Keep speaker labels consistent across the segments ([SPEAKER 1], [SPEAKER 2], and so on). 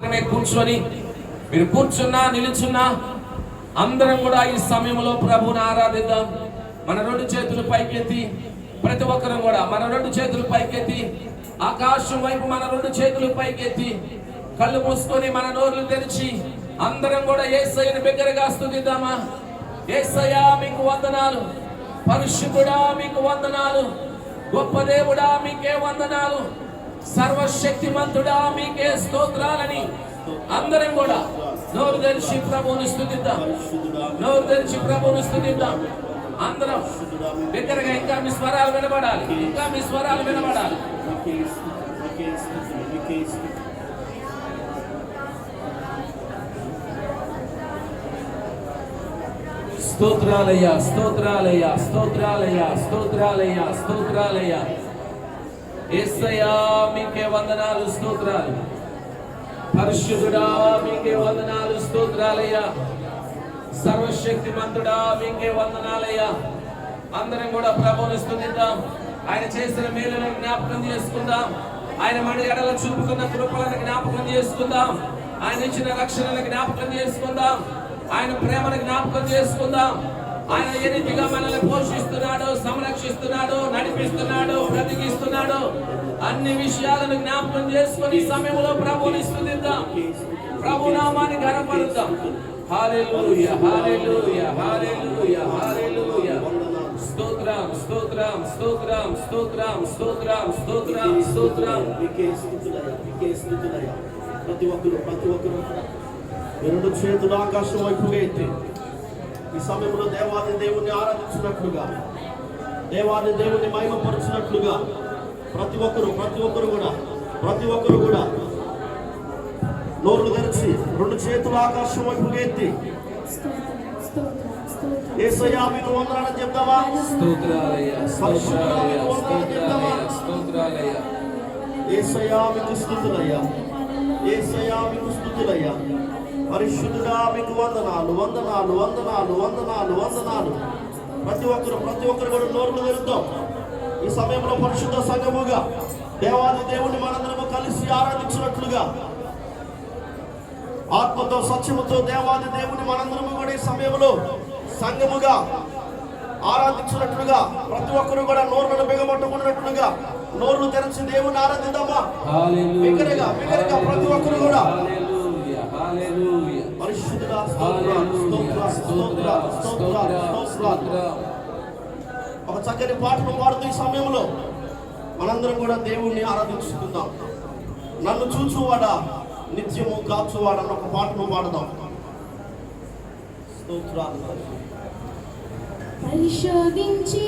[SPEAKER 1] మాత్రమే కూర్చొని మీరు కూర్చున్నా నిలుచున్నా అందరం కూడా ఈ సమయంలో ప్రభుని ఆరాధిద్దాం. మన రెండు చేతులు పైకెత్తి ప్రతి ఒక్కరం కూడా మన రెండు చేతులు పైకెత్తి ఆకాశం వైపు మన రెండు చేతులు పైకెత్తి కళ్ళు మూసుకొని మన నోర్లు తెరిచి అందరం కూడా ఏసయ్యను బిగ్గరగా స్తుతిద్దామా ఏసయ్యా మీకు వందనాలు. పరిశుద్ధుడా మీకు వందనాలు. గొప్ప దేవుడా మీకే వందనాలు. సర్వశక్తిమంతుడా మీకే స్తోత్రాలని అందరం కూడా నోరు తెరిచి ప్రభువుని స్థుతిద్దాం. నోరు తెరిచి ప్రభువుని స్థుతిద్దాం. అందరం దగ్గరగా ఇంకా మీ స్వరాలు వినబడాలి. ఇంకా మీ స్వరాలు వినబడాలి.
[SPEAKER 2] మీకే స్తుతులు, మీకే స్తుతులు, మీకే స్తుతులు.
[SPEAKER 1] మీకే వందనాలు స్తోత్రాలు. పరిశుద్ధుడా మీకే వందనాలు స్తోత్రాలయ్యా. సర్వశక్తిమంతుడా మీకే వందనాలయ్యా. అందరం కూడా ప్రభువుని స్థుతిద్దాం ఆయన చేసిన మేలులను జ్ఞాపకం చేసుకుందాం. ఆయన మడి ఎడల చూపుకున్న కృపలను జ్ఞాపకం చేసుకుందాం. ఆయన ఇచ్చిన రక్షణను జ్ఞాపకం చేసుకుందాం. ఆయన ప్రేమను జ్ఞాపకం చేసుకుందాం. ఆయన ఏ రీతిగా మనల్ని పోషిస్తున్నాడు సంరక్షిస్తున్నాడు నడిపిస్తున్నాడు బ్రతికిస్తున్నాడు అన్ని విషయాలను జ్ఞాపకం చేసుకుని సమయంలో ప్రభుని స్థుతిద్దాం. ప్రభు నామాన్ని ఘనపరుద్దాం. హల్లెలూయా హల్లెలూయా హల్లెలూయా హల్లెలూయా. స్తోత్రం స్తోత్రం స్తోత్రం స్తోత్రం స్తోత్రం స్తోత్రం స్తోత్రం.
[SPEAKER 2] మీకే స్తుతులయ్యా, మీకే స్తుతులయ్యా. ప్రతి ఒక్కరు ప్రతి ఒక్కరు. రెండు చేతులు ఆకాశం వైపు ఎత్తి ఈ సమయంలో దేవాది దేవుణ్ణి ఆరాధించినట్లుగా దేవాది దేవుణ్ణి మహిమపరుచినట్లుగా ప్రతి ఒక్కరు ప్రతి ఒక్కరు కూడా ప్రతి ఒక్కరు కూడా నోర్లు తెరిచి రెండు చేతులు ఆకాశం వైపుగా ఎత్తి ఏసయ్యా మీకు వందనాలని చెప్తావా?
[SPEAKER 1] స్తోత్రాలయ్యా స్తోత్రాలయ్యా స్తోత్రాలయ్యా స్తోత్రాలయ్యా.
[SPEAKER 2] ఏసయ్యా మీకు స్థుతులయ్యా. ఏసయ్యా మీకు స్థుతులయ్యా. పరిశుద్ధుడా మీకు వందనాలు వందనాలు వందనాలు వందనాలు వందనాలు. ప్రతి ఒక్కరు ప్రతి ఒక్కరు కూడా నోరులు తెరుద్దాం ఈ సమయంలో పరిశుద్ధ సంఘముగా దేవాది దేవుని మనందరము కలిసి ఆరాధించినట్లుగా ఆత్మతో సత్యముతో దేవాది దేవుని మనందరము కూడా ఈ సమయంలో సంఘముగా ఆరాధించినట్లుగా ప్రతి ఒక్కరు కూడా నోరులను బిగమట్టుకున్నట్లుగా నోరును తెరిచి దేవుని ఆరాధిద్దామా? బిగ్గరగా బిగ్గరగా ప్రతి ఒక్కరు కూడా. ఒక చక్కని పాటను పాడుతూ ఈ సమయంలో మనందరం కూడా దేవుణ్ణి ఆరాధించుకుందాం. నన్ను చూచువాడా నిత్యము కాచువాడా అన్న ఒక పాటను పాడదాం స్తోత్రాలు.
[SPEAKER 3] పరిశోధించి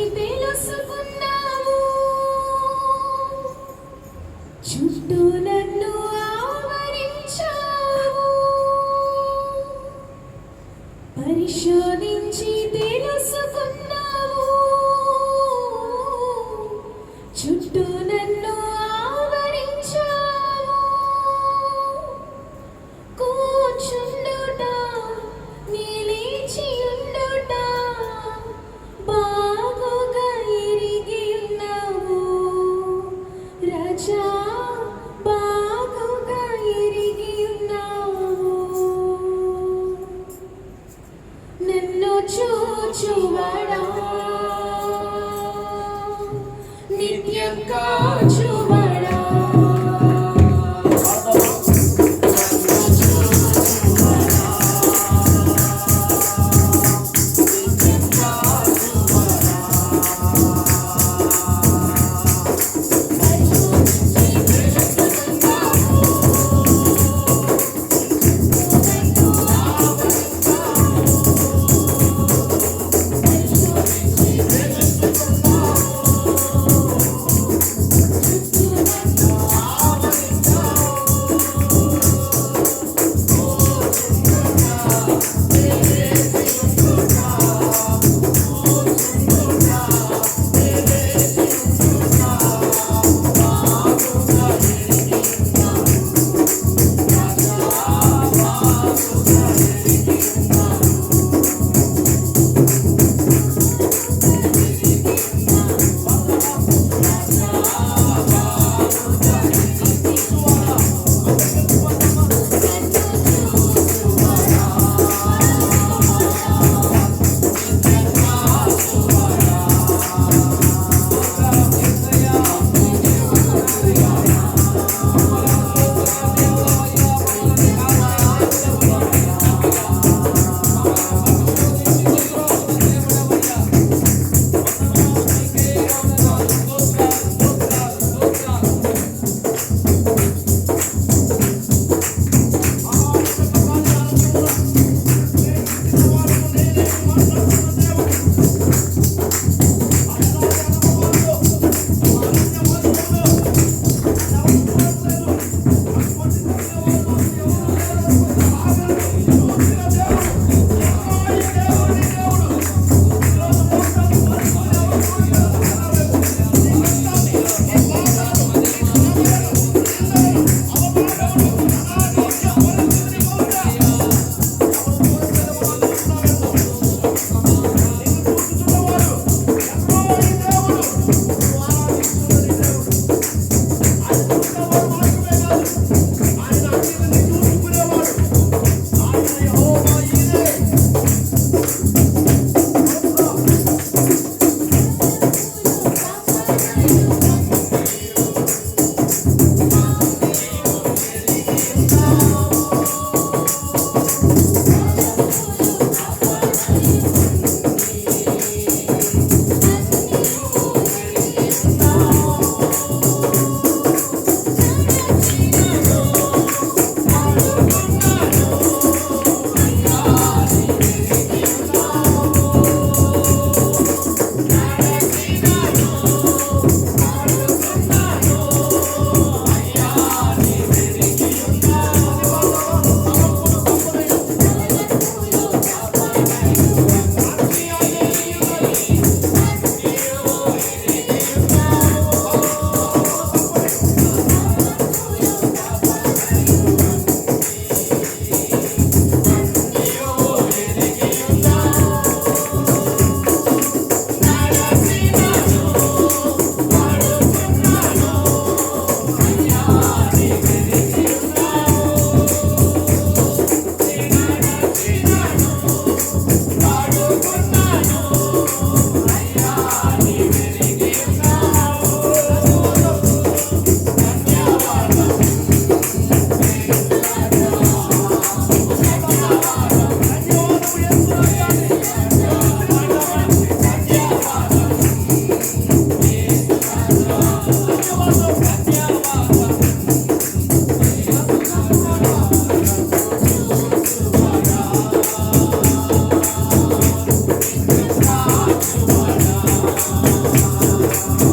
[SPEAKER 1] Thank you.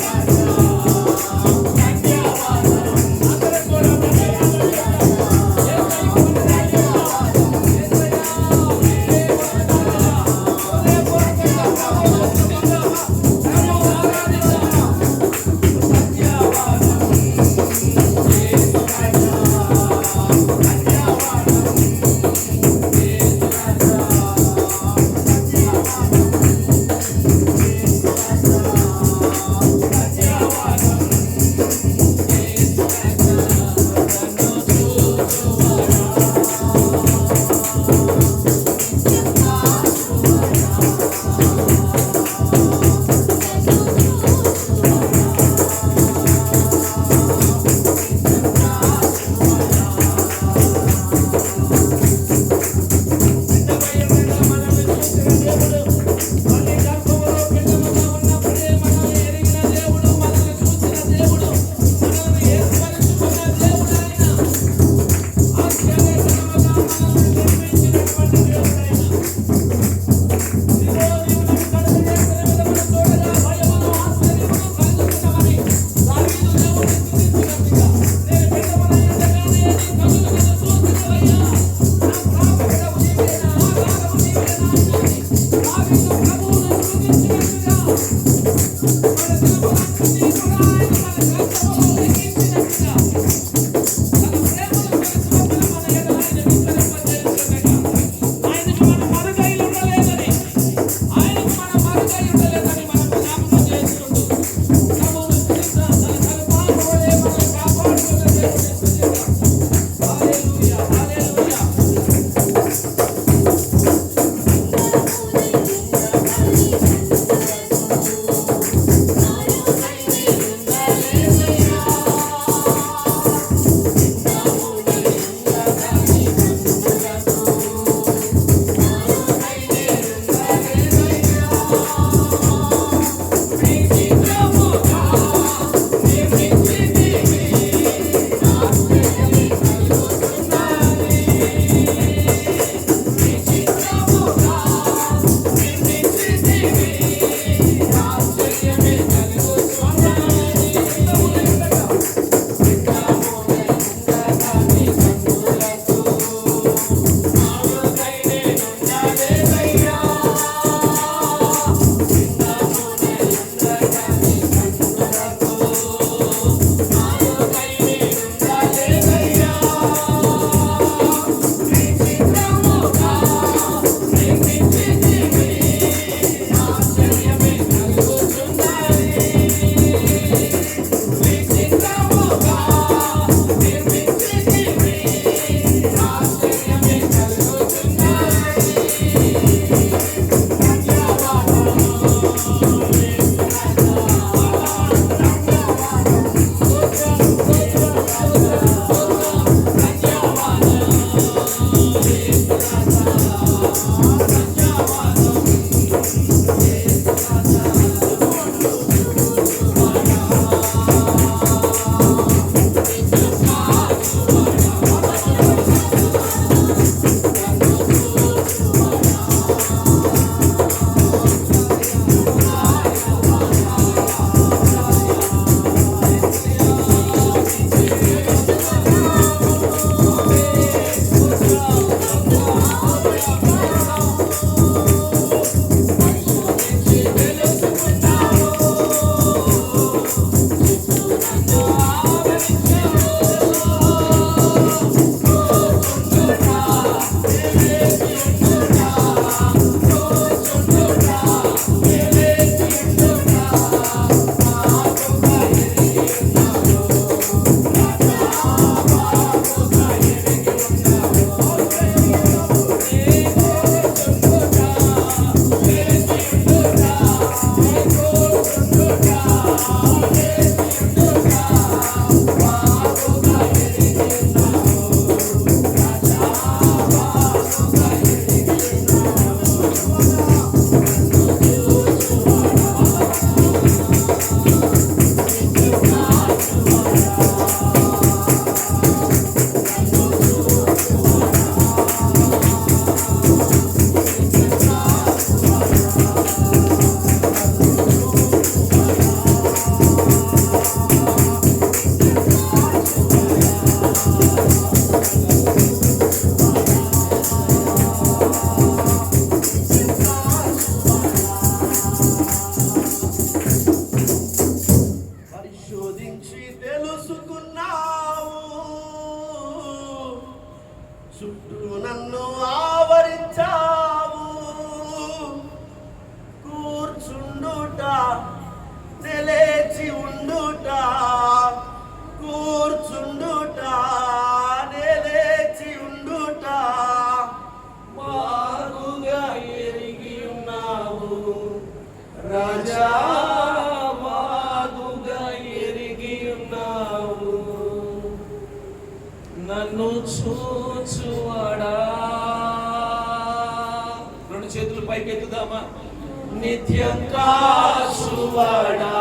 [SPEAKER 1] Thank you. नित्यं का सुवर्णा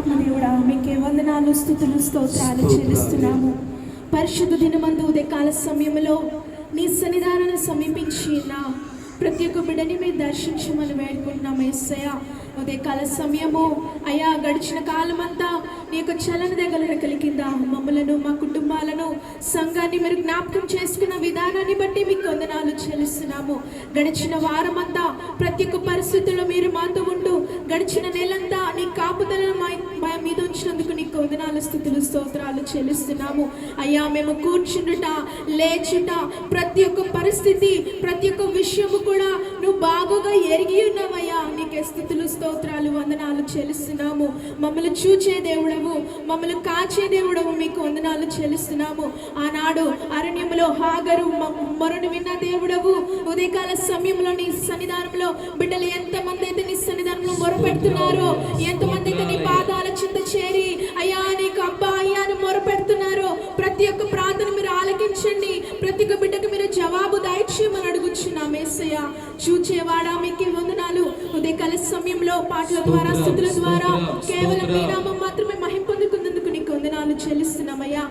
[SPEAKER 3] పరిశుద్ధాత్మ దేవుడా మీకే వందనాలు స్థుతులు స్తోత్రాలు చెల్లిస్తున్నాము. పరిశుద్ధ దినమందు ఉదయకాల సమయంలో నీ సన్నిధానాన్ని సమీపించి నా ప్రతి ఒక్క బిడ్డని మీరు దర్శించమని వేడుకుంటున్నాము ఎస్సయ్య ఉదయకాల సమయము అయ్యా గడిచిన కాలమంతా నీ యొక్క చలన దగ్గర కలిగిందా? మమ్మలను మా కుటుంబాలను సంఘాన్ని మీరు జ్ఞాపకం చేసుకున్న విధానాన్ని బట్టి మీకు వందనాలు చెల్లిస్తున్నాము. గడిచిన వారమంతా ప్రతి ఒక్క పరిస్థితుల్లో మీరు మాతో ఉంటూ గడిచిన నెలంతా నీ కాపుదలను మా మీద ఉంచినందుకు నీకు వందనాలు స్థుతులు స్తోత్రాలు చెల్లిస్తున్నాము. అయ్యా మేము కూర్చుండుట లేచుట ప్రతి ఒక్క పరిస్థితి ప్రతి ఒక్క విషయము కూడా నువ్వు బాగుగా ఎరిగి ఉన్నావయ్యా. నీకే స్థుతులు స్తోత్రాలు వందనాలు చెల్లిస్తున్నాము. మమ్మల్ని చూచే దేవుడు దేవుడవు మమ్మల్ని కాచే దేవుడవు. మీకు వందనాలు చెల్లిస్తున్నాము. ఆనాడు అరణ్యములో హాగరు మరుని విన్న దేవుడవు. ఉదయకాల సమయంలో నీ సన్నిధానంలో బిడ్డలు ఎంతమంది అయితే నీ సన్నిధానంలో మొరపెడుతున్నారో ఎంతమంది అయితే నీ పాదాల చింత చేరి అయ్యా నీకు అబ్బా అయ్యా అని మొరపెడుతున్నారో ప్రతి ఒక్క ప్రార్థన మీరు ఆలకించండి. ప్రతి ఒక్క బిడ్డకు మీరు జవాబు దయచేయమని అడుగుచున్నాం ఏసయ్య చూచేవాడా మీకు వందనాలు. ఉదయకాల సమయంలో పాటల ద్వారా స్థుతుల ద్వారా కేవలం మీ నామం మాత్రమే మహిం పొందుకున్నందుకు నీకు వందనాలు చెల్లిస్తున్నామయ్యా.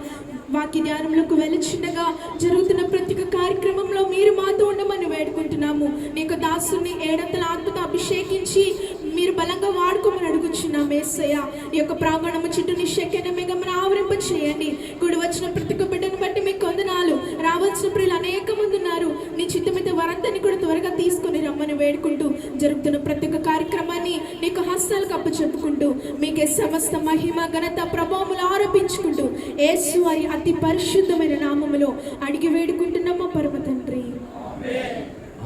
[SPEAKER 3] వాక్య ధ్యానంలోకి వెళ్ళిచుండగా జరుగుతున్న ప్రతి ఒక్క కార్యక్రమంలో మీరు మాతో ఉండమని వేడుకుంటున్నాము. నీకు దాసుని ఏడంతల ఆత్మతో అభిషేకించి మీరు బలంగా వాడుకోమని అడుగుచున్నాం ఏసయ్య ఈ యొక్క ప్రాంగణము చుట్టూ నీ శక్తిని మిగమని ఆవరింప చేయండి కూడి వచ్చిన ప్రతి ఒక్క బిడ్డను బట్టి మీకు వందనాలు. రావాల్సిన ప్రియులు అనేక మంది వారందరినీ కూడా త్వరగా తీసుకొని రమ్మని వేడుకుంటూ జరుగుతున్న ప్రతి ఒక్క కార్యక్రమాన్ని నీకు హస్తాలకు అప్పచెప్పుకుంటూ మీకే సమస్త మహిమ ఘనత ప్రభావములు ఆరోపించుకుంటూ ఏసు వారి అతి పరిశుద్ధమైన నామములో అడిగి వేడుకుంటున్నామా. పరమ